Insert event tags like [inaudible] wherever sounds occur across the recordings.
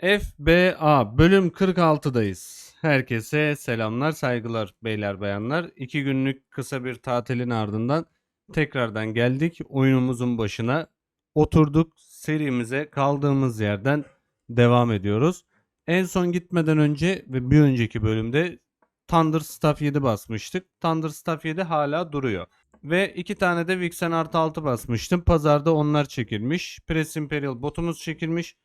FBA bölüm 46'dayız. Herkese selamlar, saygılar beyler bayanlar. İki günlük kısa bir tatilin ardından tekrardan geldik. Oyunumuzun başına oturduk. Serimize kaldığımız yerden devam ediyoruz. En son gitmeden önce ve bir önceki bölümde Thunder Staff 7 basmıştık. Thunder Staff 7 hala duruyor. Ve iki tane de Vixen artı 6 basmıştım. Pazarda onlar çekilmiş. Press Imperial botumuz çekilmiş.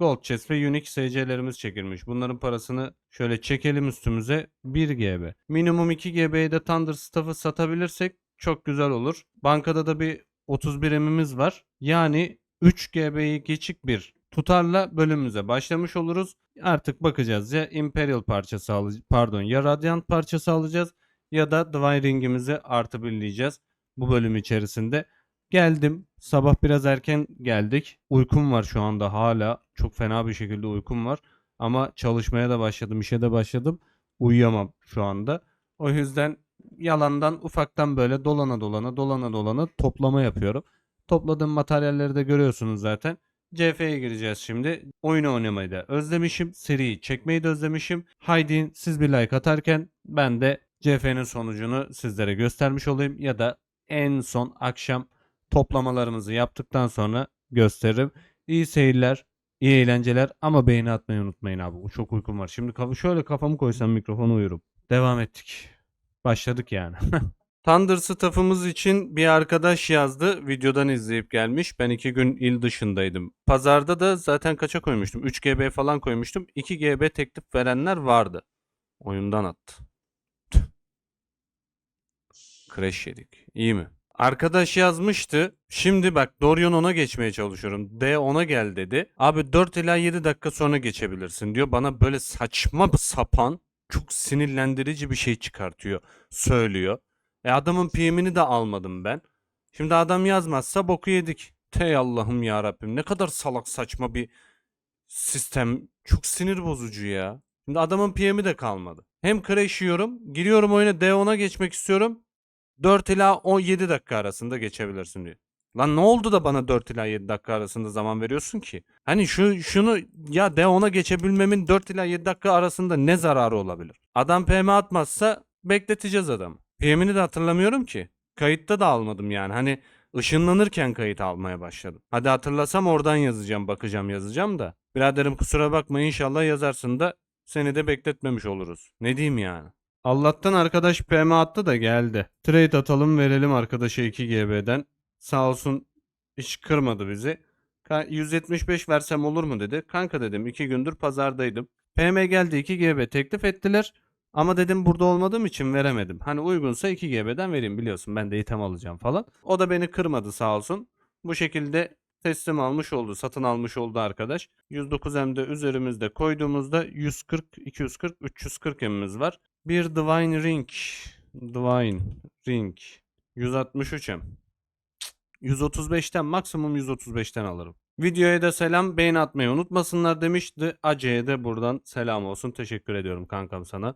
Gold Chest ve Unique SC'lerimiz çekilmiş. Bunların parasını şöyle çekelim üstümüze 1 GB. Minimum 2 GB'ye de Thunder Staff'ı satabilirsek çok güzel olur. Bankada da bir 31 emimiz var. Yani 3 GB'yi geçik bir tutarla bölümümüze başlamış oluruz. Artık bakacağız ya Imperial parçası alacağız. Pardon ya Radiant parçası alacağız ya da Divine Ring'imizi artı birleyeceğiz bu bölüm içerisinde. Geldim. Sabah biraz erken geldik. Uykum var şu anda hala. Çok fena bir şekilde uykum var. Ama çalışmaya da başladım, işe de başladım. Uyuyamam şu anda. O yüzden yalandan ufaktan böyle dolana dolana dolana dolana toplama yapıyorum. Topladığım materyalleri de görüyorsunuz zaten. CF'ye gireceğiz şimdi. Oyunu oynamayı da özlemişim. Seriyi çekmeyi de özlemişim. Haydi siz bir like atarken ben de CF'nin sonucunu sizlere göstermiş olayım. Ya da en son akşam toplamalarımızı yaptıktan sonra gösteririm. İyi seyirler, iyi eğlenceler ama beğeni atmayı unutmayın abi. Çok uykum var. Şimdi kafa şöyle kafamı koysam mikrofona uyurum. Devam ettik. Başladık yani. [laughs] Thunder Staff'ımız için bir arkadaş yazdı. Videodan izleyip gelmiş. Ben iki gün il dışındaydım. Pazarda da zaten kaça koymuştum? 3 GB falan koymuştum. 2 GB teklif verenler vardı. Oyundan attı. Crash yedik. İyi mi? Arkadaş yazmıştı. Şimdi bak Dorian ona geçmeye çalışıyorum. D ona gel dedi. Abi 4 ila 7 dakika sonra geçebilirsin diyor. Bana böyle saçma sapan çok sinirlendirici bir şey çıkartıyor. Söylüyor. E adamın PM'ini de almadım ben. Şimdi adam yazmazsa boku yedik. Tey Allah'ım ya Rabbim ne kadar salak saçma bir sistem. Çok sinir bozucu ya. Şimdi adamın PM'i de kalmadı. Hem crash yiyorum. Giriyorum oyuna D10'a geçmek istiyorum. 4 ila 17 dakika arasında geçebilirsin diyor. Lan ne oldu da bana 4 ila 7 dakika arasında zaman veriyorsun ki? Hani şu şunu ya D10'a geçebilmemin 4 ila 7 dakika arasında ne zararı olabilir? Adam PM atmazsa bekleteceğiz adamı. PM'ini de hatırlamıyorum ki. Kayıtta da almadım yani. Hani ışınlanırken kayıt almaya başladım. Hadi hatırlasam oradan yazacağım, bakacağım, yazacağım da. Biraderim kusura bakma inşallah yazarsın da seni de bekletmemiş oluruz. Ne diyeyim yani? Allah'tan arkadaş PM attı da geldi. Trade atalım verelim arkadaşa 2 GB'den. Sağ olsun hiç kırmadı bizi. Ka- 175 versem olur mu dedi. Kanka dedim 2 gündür pazardaydım. PM geldi 2 GB teklif ettiler. Ama dedim burada olmadığım için veremedim. Hani uygunsa 2 GB'den vereyim biliyorsun ben de item alacağım falan. O da beni kırmadı sağ olsun. Bu şekilde teslim almış oldu, satın almış oldu arkadaş. 109 M'de üzerimizde koyduğumuzda 140, 240, 340 M'imiz var. Bir Divine Ring. Divine Ring. 163 M. 135'ten maksimum 135'ten alırım. Videoya da selam beğeni atmayı unutmasınlar demişti. Ace'ye de buradan selam olsun. Teşekkür ediyorum kankam sana.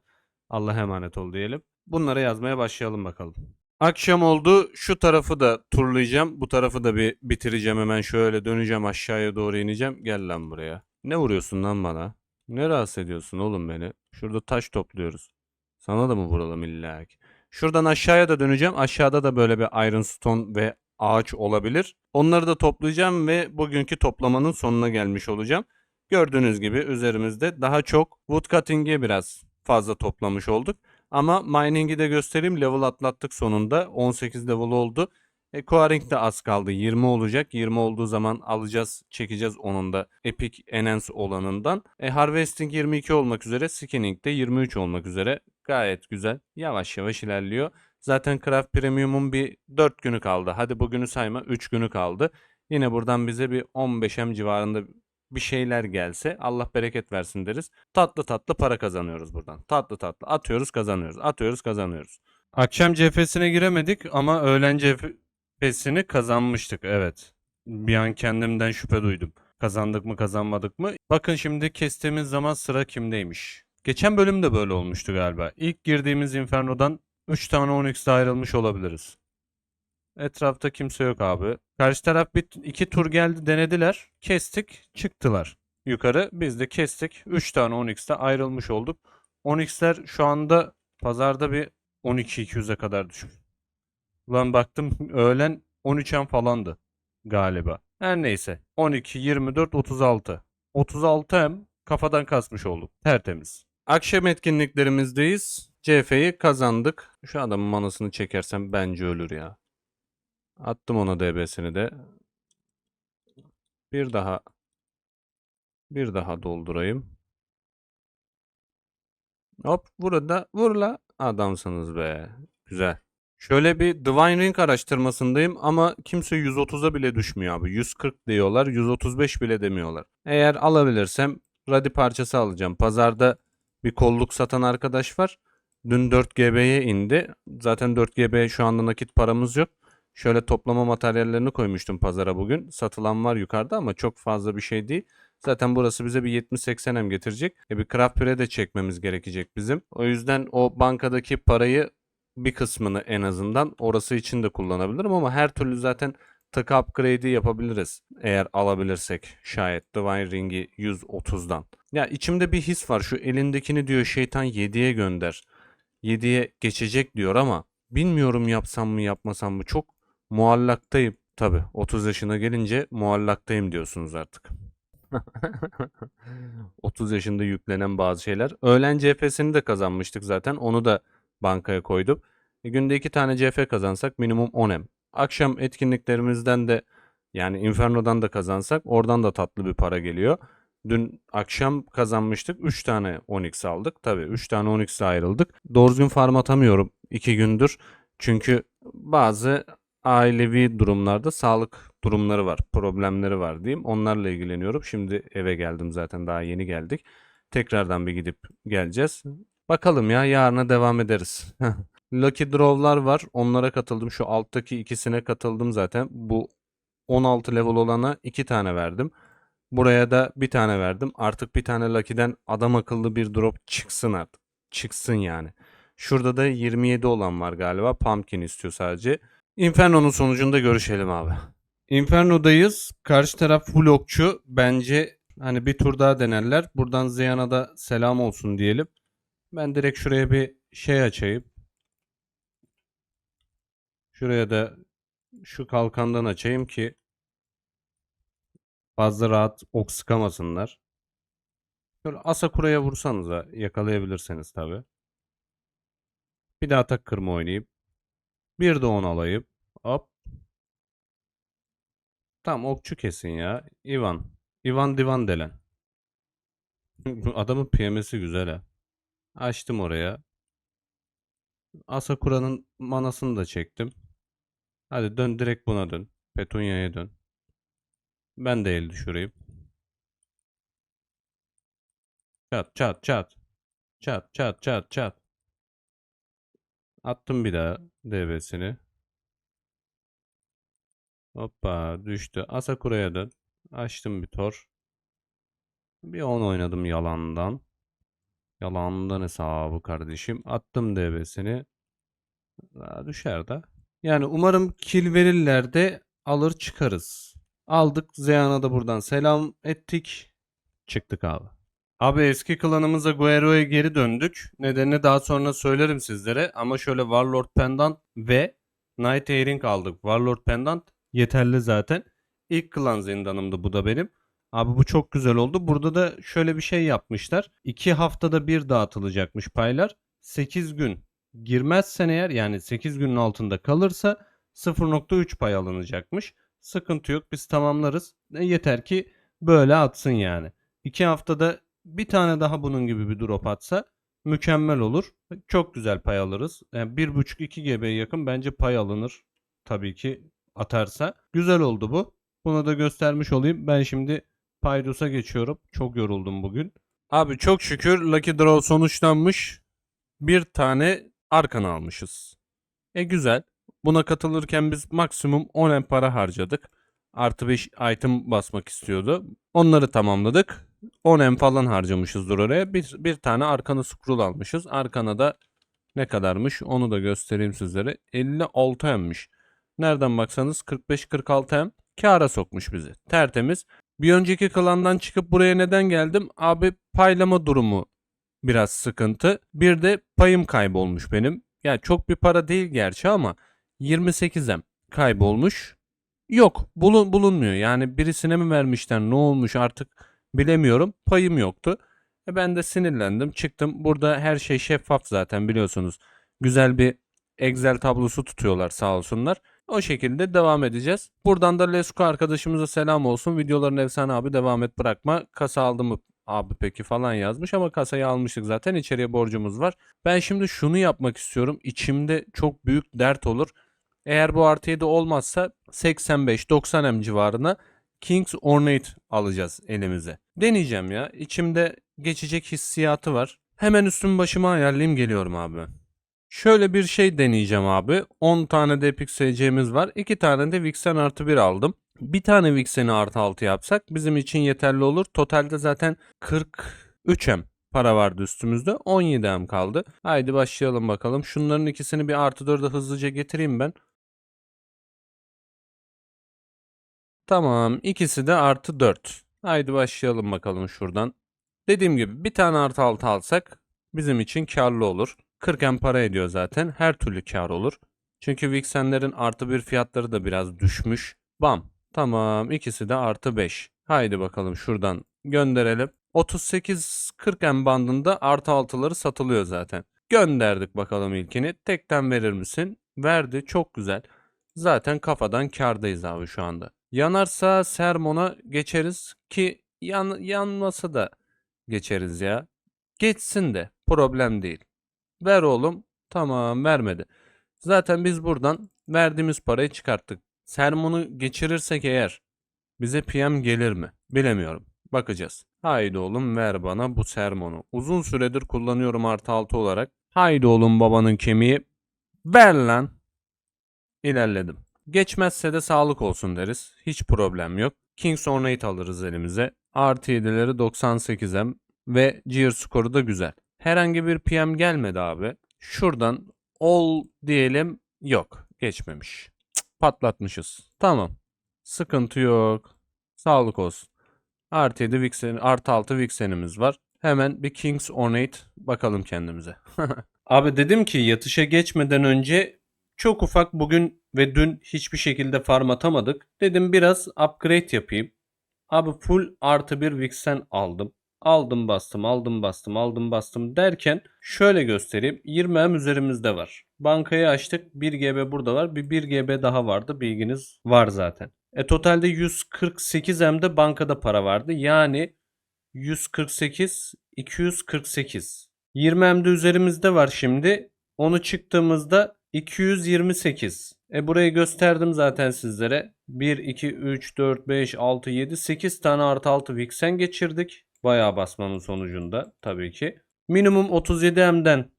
Allah'a emanet ol diyelim. Bunlara yazmaya başlayalım bakalım. Akşam oldu. Şu tarafı da turlayacağım. Bu tarafı da bir bitireceğim. Hemen şöyle döneceğim aşağıya doğru ineceğim. Gel lan buraya. Ne vuruyorsun lan bana? Ne rahatsız ediyorsun oğlum beni? Şurada taş topluyoruz. Sana da mı vuralım illa ki? Şuradan aşağıya da döneceğim. Aşağıda da böyle bir iron stone ve ağaç olabilir. Onları da toplayacağım ve bugünkü toplamanın sonuna gelmiş olacağım. Gördüğünüz gibi üzerimizde daha çok wood cutting'e biraz fazla toplamış olduk. Ama mining'i de göstereyim. Level atlattık sonunda. 18 level oldu. E, de az kaldı. 20 olacak. 20 olduğu zaman alacağız, çekeceğiz onun da Epic Enhance olanından. E, Harvesting 22 olmak üzere. Skinning de 23 olmak üzere. Gayet güzel. Yavaş yavaş ilerliyor. Zaten Craft Premium'un bir 4 günü kaldı. Hadi bugünü sayma 3 günü kaldı. Yine buradan bize bir 15M civarında bir şeyler gelse Allah bereket versin deriz. Tatlı tatlı para kazanıyoruz buradan. Tatlı tatlı atıyoruz kazanıyoruz. Atıyoruz kazanıyoruz. Akşam cephesine giremedik ama öğlen cephesini kazanmıştık evet. Bir an kendimden şüphe duydum. Kazandık mı kazanmadık mı? Bakın şimdi kestiğimiz zaman sıra kimdeymiş. Geçen bölüm de böyle olmuştu galiba. İlk girdiğimiz Inferno'dan 3 tane 10x'de ayrılmış olabiliriz. Etrafta kimse yok abi. Karşı taraf bir iki tur geldi denediler. Kestik çıktılar. yukarı. Biz de kestik. 3 tane 10x'te ayrılmış olduk. 10x'ler şu anda pazarda bir 12-200'e kadar düşmüş. Ulan baktım öğlen 13'en falandı galiba. Her neyse. 12, 24, 36. 36 hem kafadan kasmış olduk. Tertemiz. Akşam etkinliklerimizdeyiz. CF'yi kazandık. Şu adamın manasını çekersem bence ölür ya. Attım ona DB'sini de. Bir daha bir daha doldurayım. Hop burada vur la. Adamsınız be. Güzel. Şöyle bir Divine Ring araştırmasındayım ama kimse 130'a bile düşmüyor abi. 140 diyorlar, 135 bile demiyorlar. Eğer alabilirsem Radi parçası alacağım. Pazarda bir kolluk satan arkadaş var. Dün 4 GB'ye indi. Zaten 4 GB'ye şu anda nakit paramız yok. Şöyle toplama materyallerini koymuştum pazara bugün. Satılan var yukarıda ama çok fazla bir şey değil. Zaten burası bize bir 70-80 M getirecek. E bir craft pire de çekmemiz gerekecek bizim. O yüzden o bankadaki parayı bir kısmını en azından orası için de kullanabilirim ama her türlü zaten takı upgrade'i yapabiliriz. Eğer alabilirsek şayet Divine Ring'i 130'dan. Ya içimde bir his var. Şu elindekini diyor şeytan 7'ye gönder. 7'ye geçecek diyor ama bilmiyorum yapsam mı yapmasam mı. Çok muallaktayım. Tabi 30 yaşına gelince muallaktayım diyorsunuz artık. [laughs] 30 yaşında yüklenen bazı şeyler. Öğlen CF'sini de kazanmıştık zaten. Onu da bankaya koydum. E, günde 2 tane CF kazansak minimum 10 M. Akşam etkinliklerimizden de yani Inferno'dan da kazansak oradan da tatlı bir para geliyor. Dün akşam kazanmıştık. 3 tane 10x aldık. Tabii 3 tane 10x'e ayrıldık. Doğru düzgün farm atamıyorum 2 gündür. Çünkü bazı ailevi durumlarda sağlık durumları var, problemleri var diyeyim. Onlarla ilgileniyorum. Şimdi eve geldim zaten daha yeni geldik. Tekrardan bir gidip geleceğiz. Bakalım ya yarına devam ederiz. [laughs] Lucky Draw'lar var. Onlara katıldım. Şu alttaki ikisine katıldım zaten. Bu 16 level olana 2 tane verdim. Buraya da bir tane verdim. Artık bir tane Lucky'den adam akıllı bir drop çıksın artık. Çıksın yani. Şurada da 27 olan var galiba. Pumpkin istiyor sadece. Inferno'nun sonucunda görüşelim abi. Inferno'dayız. Karşı taraf full okçu. Bence hani bir tur daha denerler. Buradan Zeyan'a da selam olsun diyelim. Ben direkt şuraya bir şey açayım. Şuraya da şu kalkandan açayım ki fazla rahat ok sıkamasınlar. Şöyle Asakura'ya vursanıza yakalayabilirseniz tabi. Bir daha atak kırma oynayıp bir de 10 alayım. Hop. Tamam okçu kesin ya. Ivan. Ivan Divan delen. Adamın PM'si güzel ha. Açtım oraya. Asakura'nın manasını da çektim. Hadi dön direkt buna dön. Petunia'ya dön. Ben de el düşüreyim. Çat çat çat. Çat çat çat çat. Attım bir daha devresini. Hoppa düştü. Asakura'ya dön. Açtım bir tor. Bir 10 oynadım yalandan. Yalandan hesabı kardeşim. Attım devresini. Daha düşer de. Yani umarım kill verirler de alır çıkarız. Aldık. Zeyan'a da buradan selam ettik. Çıktık abi. Abi eski klanımıza Guerrero'ya geri döndük. Nedenini daha sonra söylerim sizlere. Ama şöyle Warlord Pendant ve Night Earring aldık. Warlord Pendant yeterli zaten. İlk klan zindanımdı bu da benim. Abi bu çok güzel oldu. Burada da şöyle bir şey yapmışlar. 2 haftada bir dağıtılacakmış paylar. 8 gün girmezsen eğer yani 8 günün altında kalırsa 0.3 pay alınacakmış. Sıkıntı yok biz tamamlarız. E, yeter ki böyle atsın yani. 2 haftada bir tane daha bunun gibi bir drop atsa mükemmel olur. Çok güzel pay alırız. Yani 1.5-2 GB'ye yakın bence pay alınır. Tabii ki atarsa. Güzel oldu bu. Bunu da göstermiş olayım. Ben şimdi Paydos'a geçiyorum. Çok yoruldum bugün. Abi çok şükür Lucky Draw sonuçlanmış. Bir tane arkan almışız. E güzel. Buna katılırken biz maksimum 10 en para harcadık. Artı 5 item basmak istiyordu. Onları tamamladık. 10 em falan harcamışızdır oraya. Bir, bir tane arkana scroll almışız. Arkana da ne kadarmış onu da göstereyim sizlere. 56 emmiş. Nereden baksanız 45-46 em kâra sokmuş bizi. Tertemiz. Bir önceki klandan çıkıp buraya neden geldim? Abi paylama durumu biraz sıkıntı. Bir de payım kaybolmuş benim. Ya çok bir para değil gerçi ama 28'em kaybolmuş. Yok bulun, bulunmuyor. Yani birisine mi vermişler ne olmuş artık bilemiyorum. Payım yoktu. E ben de sinirlendim çıktım. Burada her şey şeffaf zaten biliyorsunuz. Güzel bir Excel tablosu tutuyorlar sağ olsunlar. O şekilde devam edeceğiz. Buradan da Lesko arkadaşımıza selam olsun. Videoların efsane abi devam et bırakma. Kasa aldı mı abi peki falan yazmış ama kasayı almıştık zaten. İçeriye borcumuz var. Ben şimdi şunu yapmak istiyorum. İçimde çok büyük dert olur. Eğer bu artı 7 olmazsa 85-90 M civarına Kings Ornate alacağız elimize. Deneyeceğim ya. İçimde geçecek hissiyatı var. Hemen üstüm başıma ayarlayayım geliyorum abi. Şöyle bir şey deneyeceğim abi. 10 tane de Epic var. 2 tane de Vixen artı 1 aldım. Bir tane Vixen'i artı 6 yapsak bizim için yeterli olur. Totalde zaten 43M para vardı üstümüzde. 17M kaldı. Haydi başlayalım bakalım. Şunların ikisini bir artı 4'e hızlıca getireyim ben. Tamam. ikisi de artı 4. Haydi başlayalım bakalım şuradan. Dediğim gibi bir tane artı 6 alsak bizim için karlı olur. 40 em para ediyor zaten. Her türlü kar olur. Çünkü Vixen'lerin artı 1 fiyatları da biraz düşmüş. Bam. Tamam. ikisi de artı 5. Haydi bakalım şuradan gönderelim. 38-40 em bandında artı 6'ları satılıyor zaten. Gönderdik bakalım ilkini. Tekten verir misin? Verdi. Çok güzel. Zaten kafadan kardayız abi şu anda. Yanarsa Sermon'a geçeriz ki yan, yanmasa da geçeriz ya. Geçsin de problem değil. Ver oğlum. Tamam vermedi. Zaten biz buradan verdiğimiz parayı çıkarttık. Sermon'u geçirirsek eğer bize PM gelir mi? Bilemiyorum. Bakacağız. Haydi oğlum ver bana bu sermonu. Uzun süredir kullanıyorum artı altı olarak. Haydi oğlum babanın kemiği. Ver lan. İlerledim. Geçmezse de sağlık olsun deriz. Hiç problem yok. Kings Ornate alırız elimize. Artı 7'leri 98M ve Gear skoru da güzel. Herhangi bir PM gelmedi abi. Şuradan all diyelim. Yok. Geçmemiş. Cık, patlatmışız. Tamam. Sıkıntı yok. Sağlık olsun. Artı 7 Vixen, artı 6 Vixen'imiz var. Hemen bir Kings Ornate bakalım kendimize. [laughs] Abi dedim ki yatışa geçmeden önce çok ufak bugün ve dün hiçbir şekilde farm atamadık. Dedim biraz upgrade yapayım. Abi full artı bir Vixen aldım. Aldım bastım, aldım bastım, aldım bastım derken şöyle göstereyim. 20M üzerimizde var. Bankayı açtık. 1 GB burada var. Bir 1 GB daha vardı. Bilginiz var zaten. E totalde 148M'de bankada para vardı. Yani 148, 248. 20M'de üzerimizde var şimdi. Onu çıktığımızda 228. E burayı gösterdim zaten sizlere. 1, 2, 3, 4, 5, 6, 7, 8 tane artı 6 Vixen geçirdik. Bayağı basmanın sonucunda tabii ki. Minimum 37M'den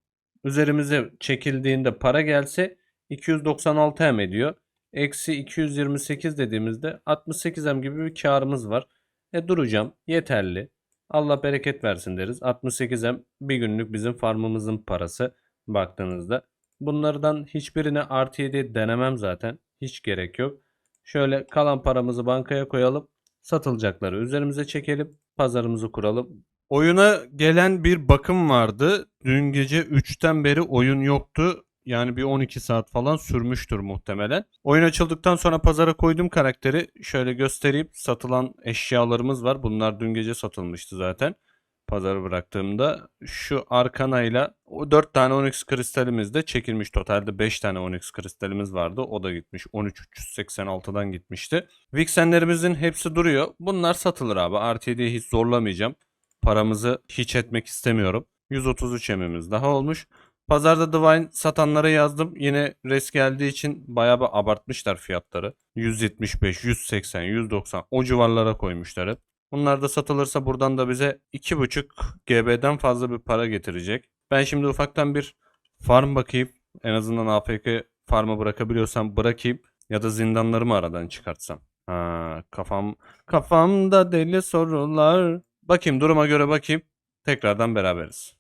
üzerimize çekildiğinde para gelse 296M ediyor. Eksi 228 dediğimizde 68M gibi bir karımız var. E duracağım. Yeterli. Allah bereket versin deriz. 68M bir günlük bizim farmımızın parası baktığınızda. Bunlardan hiçbirine artı 7 denemem zaten. Hiç gerek yok. Şöyle kalan paramızı bankaya koyalım. Satılacakları üzerimize çekelim. Pazarımızı kuralım. Oyuna gelen bir bakım vardı. Dün gece 3'ten beri oyun yoktu. Yani bir 12 saat falan sürmüştür muhtemelen. Oyun açıldıktan sonra pazara koydum karakteri. Şöyle göstereyim. Satılan eşyalarımız var. Bunlar dün gece satılmıştı zaten. Pazarı bıraktığımda şu arkanayla o 4 tane onyx kristalimiz de çekilmiş. Totalde 5 tane onyx kristalimiz vardı. O da gitmiş. 13386'dan gitmişti. Vixenlerimizin hepsi duruyor. Bunlar satılır abi. 7'ye hiç zorlamayacağım. Paramızı hiç etmek istemiyorum. 133 emimiz daha olmuş. Pazarda Divine satanlara yazdım. Yine res geldiği için bayağı bir abartmışlar fiyatları. 175, 180, 190 o civarlara koymuşlar hep. Bunlar da satılırsa buradan da bize 2.5 GB'den fazla bir para getirecek. Ben şimdi ufaktan bir farm bakayım. En azından AFK farmı bırakabiliyorsam bırakayım. Ya da zindanlarımı aradan çıkartsam. Ha, kafam kafamda deli sorular. Bakayım duruma göre bakayım. Tekrardan beraberiz.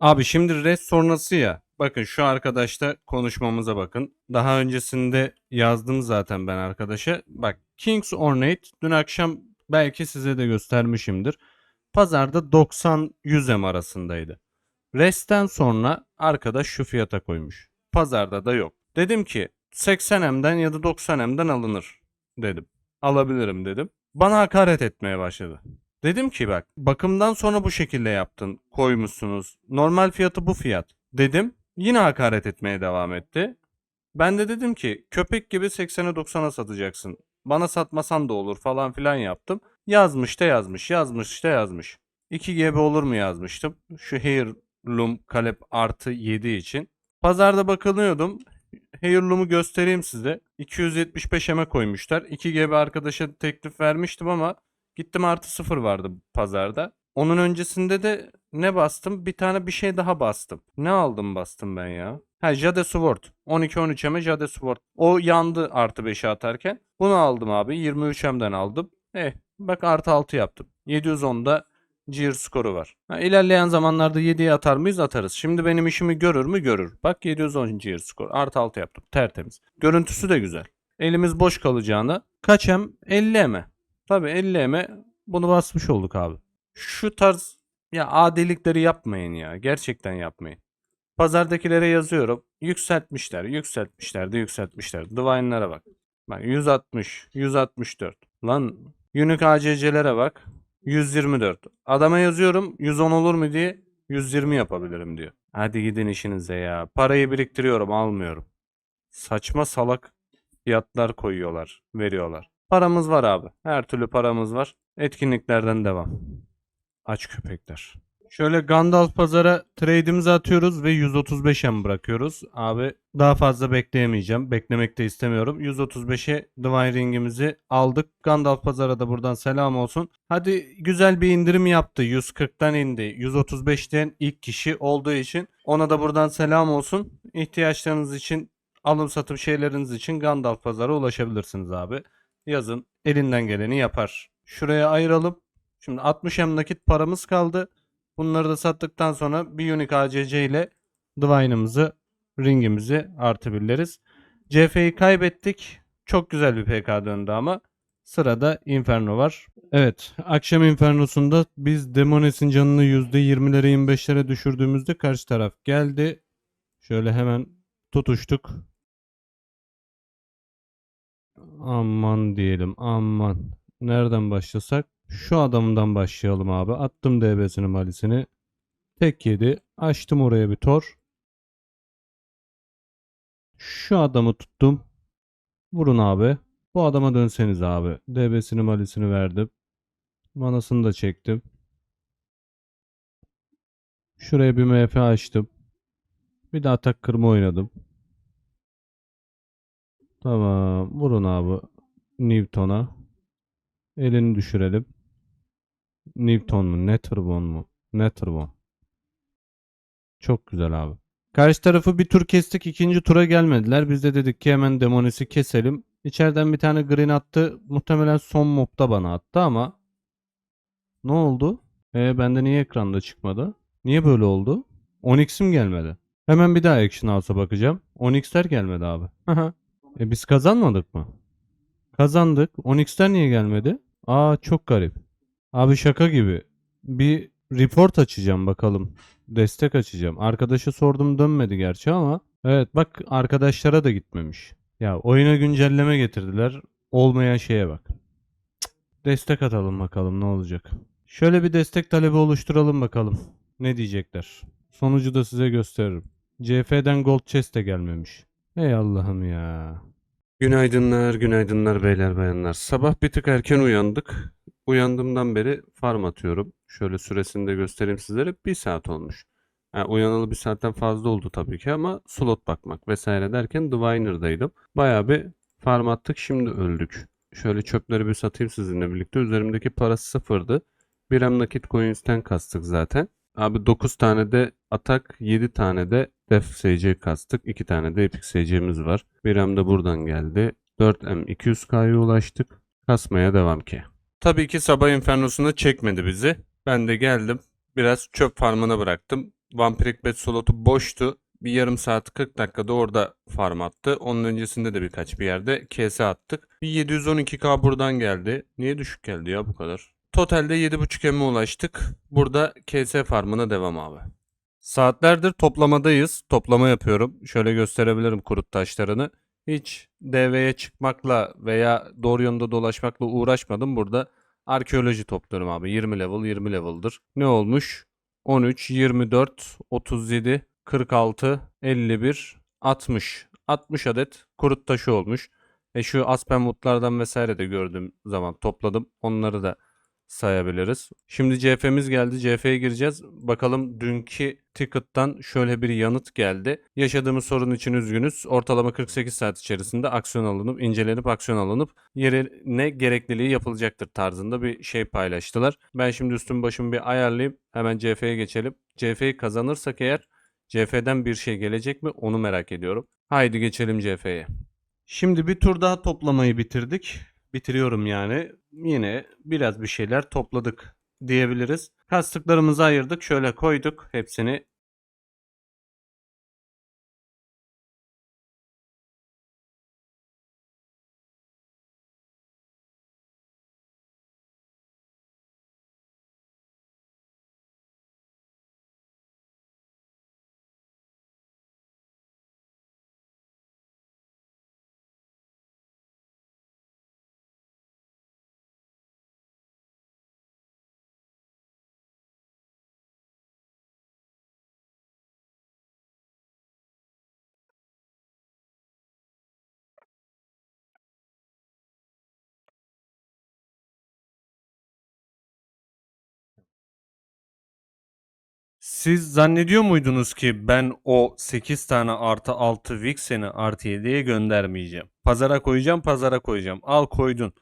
Abi şimdi rest sonrası ya. Bakın şu arkadaşla konuşmamıza bakın. Daha öncesinde yazdım zaten ben arkadaşa. Bak Kings Ornate dün akşam belki size de göstermişimdir. Pazarda 90-100 M arasındaydı. Rest'ten sonra arkadaş şu fiyata koymuş. Pazarda da yok. Dedim ki 80 M'den ya da 90 M'den alınır dedim. Alabilirim dedim. Bana hakaret etmeye başladı. Dedim ki bak bakımdan sonra bu şekilde yaptın koymuşsunuz. Normal fiyatı bu fiyat dedim. Yine hakaret etmeye devam etti. Ben de dedim ki köpek gibi 80'e 90'a satacaksın. Bana satmasan da olur falan filan yaptım. Yazmış da yazmış yazmış da yazmış. 2 GB olur mu yazmıştım. Şu Heirloom Kalep artı 7 için. Pazarda bakınıyordum. Heirloom'u göstereyim size. 275 M'e koymuşlar. 2 GB arkadaşa teklif vermiştim ama Gittim artı sıfır vardı pazarda. Onun öncesinde de ne bastım? Bir tane bir şey daha bastım. Ne aldım bastım ben ya? Ha Jade Sword. 12-13 M'e Jade Sword. O yandı artı 5'e atarken. Bunu aldım abi. 23 M'den aldım. Eh bak artı 6 yaptım. 710'da Gear skoru var. Ha, ilerleyen zamanlarda 7'ye atar mıyız? Atarız. Şimdi benim işimi görür mü? Görür. Bak 710 Gear skor. Artı 6 yaptım. Tertemiz. Görüntüsü de güzel. Elimiz boş kalacağına. Kaç M? 50 M. Tabii 50 M'e bunu basmış olduk abi. Şu tarz ya adilikleri yapmayın ya. Gerçekten yapmayın. Pazardakilere yazıyorum. Yükseltmişler, yükseltmişler de yükseltmişler. Divine'lara bak. Bak 160, 164. Lan Unique ACC'lere bak. 124. Adama yazıyorum 110 olur mu diye 120 yapabilirim diyor. Hadi gidin işinize ya. Parayı biriktiriyorum almıyorum. Saçma salak fiyatlar koyuyorlar, veriyorlar. Paramız var abi. Her türlü paramız var. Etkinliklerden devam. Aç köpekler. Şöyle Gandalf pazara trade'imizi atıyoruz ve 135 M bırakıyoruz. Abi daha fazla bekleyemeyeceğim. Beklemek de istemiyorum. 135'e Divine Ring'imizi aldık. Gandalf pazara da buradan selam olsun. Hadi güzel bir indirim yaptı. 140'tan indi. 135'ten ilk kişi olduğu için ona da buradan selam olsun. İhtiyaçlarınız için alım satım şeyleriniz için Gandalf pazara ulaşabilirsiniz abi yazın elinden geleni yapar. Şuraya ayıralım. Şimdi 60 M nakit paramız kaldı. Bunları da sattıktan sonra bir Unique ACC ile Divine'ımızı, ringimizi artı birleriz. CF'yi kaybettik. Çok güzel bir PK döndü ama sırada Inferno var. Evet, akşam Inferno'sunda biz Demones'in canını %20'lere 25'lere düşürdüğümüzde karşı taraf geldi. Şöyle hemen tutuştuk. Aman diyelim aman. Nereden başlasak? Şu adamdan başlayalım abi. Attım DB'sini malisini. Tek yedi. Açtım oraya bir tor. Şu adamı tuttum. Vurun abi. Bu adama dönseniz abi. DB'sini malisini verdim. Manasını da çektim. Şuraya bir MF açtım. Bir de atak kırma oynadım. Tamam. Vurun abi. Newton'a. Elini düşürelim. Newton mu? Netterbon mu? Netterbon. Çok güzel abi. Karşı tarafı bir tur kestik. ikinci tura gelmediler. Biz de dedik ki hemen demonesi keselim. İçeriden bir tane green attı. Muhtemelen son mobda bana attı ama ne oldu? E bende niye ekranda çıkmadı? Niye böyle oldu? Onyx'im gelmedi. Hemen bir daha Action House'a bakacağım. Onyx'ler gelmedi abi. E biz kazanmadık mı? Kazandık. Onyx'ten niye gelmedi? Aa çok garip. Abi şaka gibi. Bir report açacağım bakalım. Destek açacağım. Arkadaşa sordum dönmedi gerçi ama. Evet bak arkadaşlara da gitmemiş. Ya oyuna güncelleme getirdiler. Olmayan şeye bak. Cık. Destek atalım bakalım ne olacak. Şöyle bir destek talebi oluşturalım bakalım. Ne diyecekler. Sonucu da size gösteririm. CF'den Gold Chest de gelmemiş. Ey Allah'ım ya. Günaydınlar, günaydınlar beyler bayanlar. Sabah bir tık erken uyandık. Uyandığımdan beri farm atıyorum. Şöyle süresini de göstereyim sizlere. Bir saat olmuş. Yani uyanalı bir saatten fazla oldu tabii ki ama slot bakmak vesaire derken Diviner'daydım. Bayağı bir farm attık şimdi öldük. Şöyle çöpleri bir satayım sizinle birlikte. Üzerimdeki parası sıfırdı. Bir hem nakit coins'ten kastık zaten. Abi 9 tane de atak, 7 tane de def SC kastık. 2 tane de epic SC'miz var. Bir hem de buradan geldi. 4M 200K'ya ulaştık. Kasmaya devam ki. Tabii ki sabah infernosunda çekmedi bizi. Ben de geldim. Biraz çöp farmına bıraktım. Vampiric Bet slotu boştu. Bir yarım saat 40 dakikada orada farm attı. Onun öncesinde de birkaç bir yerde KS attık. Bir 712k buradan geldi. Niye düşük geldi ya bu kadar? Totalde 7.5 M'e ulaştık. Burada KS farmına devam abi. Saatlerdir toplamadayız. Toplama yapıyorum. Şöyle gösterebilirim kurut taşlarını. Hiç DV'ye çıkmakla veya doğru yolda dolaşmakla uğraşmadım. Burada arkeoloji topluyorum abi. 20 level 20 level'dır. Ne olmuş? 13, 24, 37, 46, 51, 60. 60 adet kurut taşı olmuş. E şu aspenwoodlardan vesaire de gördüğüm zaman topladım. Onları da sayabiliriz. Şimdi CF'miz geldi. CF'ye gireceğiz. Bakalım dünkü ticket'tan şöyle bir yanıt geldi. Yaşadığımız sorun için üzgünüz. Ortalama 48 saat içerisinde aksiyon alınıp, incelenip aksiyon alınıp yerine gerekliliği yapılacaktır tarzında bir şey paylaştılar. Ben şimdi üstüm başımı bir ayarlayayım. Hemen CF'ye geçelim. CF'yi kazanırsak eğer CF'den bir şey gelecek mi onu merak ediyorum. Haydi geçelim CF'ye. Şimdi bir tur daha toplamayı bitirdik. Bitiriyorum yani. Yine biraz bir şeyler topladık diyebiliriz. Kastıklarımızı ayırdık. Şöyle koyduk hepsini. Siz zannediyor muydunuz ki ben o 8 tane artı 6 Vixen'i artı 7'ye göndermeyeceğim. Pazara koyacağım pazara koyacağım. Al koydun.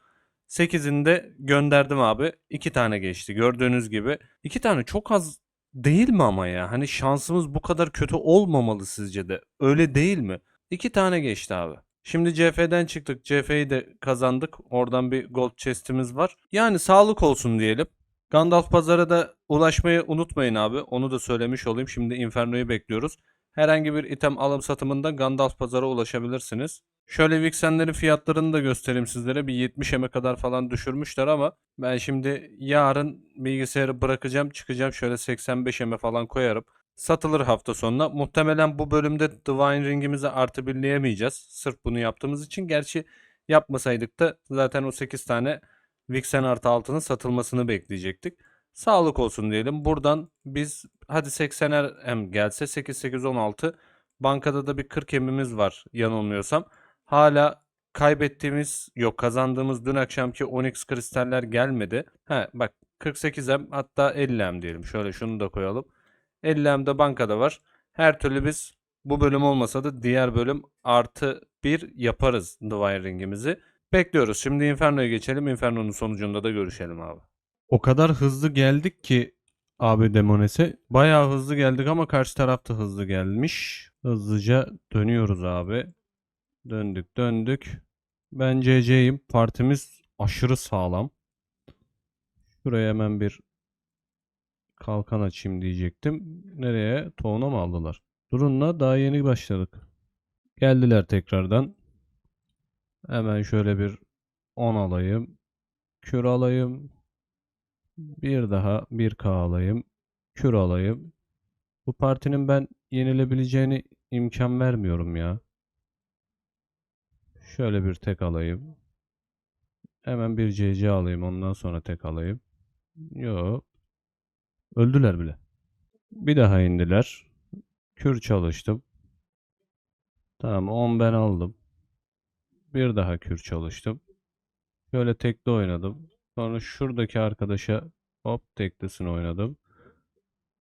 8'ini de gönderdim abi. 2 tane geçti gördüğünüz gibi. 2 tane çok az değil mi ama ya? Hani şansımız bu kadar kötü olmamalı sizce de. Öyle değil mi? 2 tane geçti abi. Şimdi CF'den çıktık. CF'yi de kazandık. Oradan bir gold chest'imiz var. Yani sağlık olsun diyelim. Gandalf pazara da ulaşmayı unutmayın abi. Onu da söylemiş olayım. Şimdi Inferno'yu bekliyoruz. Herhangi bir item alım satımında Gandalf pazara ulaşabilirsiniz. Şöyle Vixen'lerin fiyatlarını da göstereyim sizlere. Bir 70 eme kadar falan düşürmüşler ama ben şimdi yarın bilgisayarı bırakacağım çıkacağım. Şöyle 85 eme falan koyarım. Satılır hafta sonuna. Muhtemelen bu bölümde Divine Ring'imizi artı birleyemeyeceğiz. Sırf bunu yaptığımız için. Gerçi yapmasaydık da zaten o 8 tane Vixen artı altının satılmasını bekleyecektik. Sağlık olsun diyelim. Buradan biz hadi 80'er hem gelse 8 8 16 bankada da bir 40 emimiz var yanılmıyorsam. Hala kaybettiğimiz yok kazandığımız dün akşamki Onyx kristaller gelmedi. He bak 48 em hatta 50 em diyelim. Şöyle şunu da koyalım. 50 em de bankada var. Her türlü biz bu bölüm olmasa da diğer bölüm artı 1 yaparız Divine Ring'imizi. Bekliyoruz. Şimdi Inferno'ya geçelim. Inferno'nun sonucunda da görüşelim abi. O kadar hızlı geldik ki abi Demones'e. Bayağı hızlı geldik ama karşı taraf da hızlı gelmiş. Hızlıca dönüyoruz abi. Döndük döndük. Ben CC'yim. Partimiz aşırı sağlam. Şuraya hemen bir kalkan açayım diyecektim. Nereye? Toğuna mı aldılar? Durunla daha yeni başladık. Geldiler tekrardan. Hemen şöyle bir 10 alayım. Kür alayım. Bir daha 1K alayım. Kür alayım. Bu partinin ben yenilebileceğini imkan vermiyorum ya. Şöyle bir tek alayım. Hemen bir CC alayım. Ondan sonra tek alayım. Yo. Öldüler bile. Bir daha indiler. Kür çalıştım. Tamam 10 ben aldım. Bir daha kür çalıştım. Şöyle tekli oynadım. Sonra şuradaki arkadaşa hop teklisini oynadım.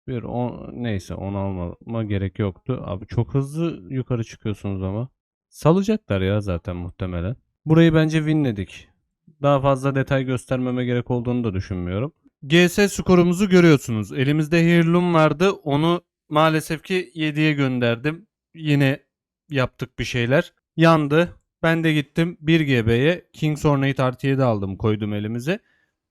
Bir on, neyse onu almama gerek yoktu. Abi çok hızlı yukarı çıkıyorsunuz ama. Salacaklar ya zaten muhtemelen. Burayı bence winledik. Daha fazla detay göstermeme gerek olduğunu da düşünmüyorum. GS skorumuzu görüyorsunuz. Elimizde Heirloom vardı. Onu maalesef ki 7'ye gönderdim. Yine yaptık bir şeyler. Yandı. Ben de gittim 1 GB'ye King's Ornate artı 7 aldım koydum elimize.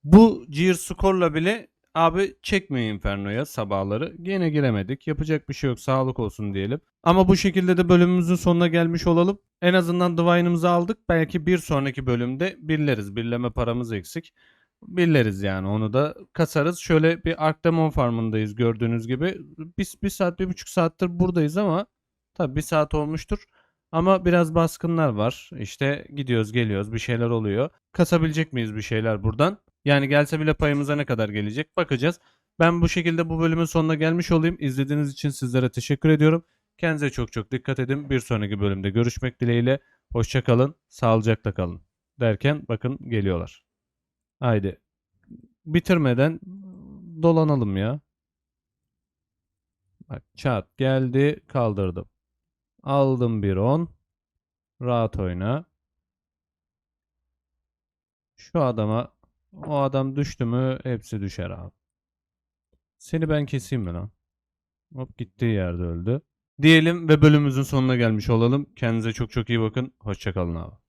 Bu Gear skorla bile Abi çekmeyin Inferno'ya sabahları. Gene giremedik. Yapacak bir şey yok. Sağlık olsun diyelim. Ama bu şekilde de bölümümüzün sonuna gelmiş olalım. En azından Divine'ımızı aldık. Belki bir sonraki bölümde birleriz. Birleme paramız eksik. Birleriz yani onu da kasarız. Şöyle bir Arkdemon farmındayız gördüğünüz gibi. Biz bir saat, bir buçuk saattir buradayız ama tabii bir saat olmuştur. Ama biraz baskınlar var. İşte gidiyoruz geliyoruz bir şeyler oluyor. Kasabilecek miyiz bir şeyler buradan? Yani gelse bile payımıza ne kadar gelecek bakacağız. Ben bu şekilde bu bölümün sonuna gelmiş olayım. İzlediğiniz için sizlere teşekkür ediyorum. Kendinize çok çok dikkat edin. Bir sonraki bölümde görüşmek dileğiyle. Hoşça kalın, sağlıcakla kalın. Derken bakın geliyorlar. Haydi. Bitirmeden dolanalım ya. Bak çat geldi kaldırdım. Aldım bir 10. Rahat oyna. Şu adama o adam düştü mü hepsi düşer abi. Seni ben keseyim mi lan? Hop gittiği yerde öldü. Diyelim ve bölümümüzün sonuna gelmiş olalım. Kendinize çok çok iyi bakın. Hoşçakalın abi.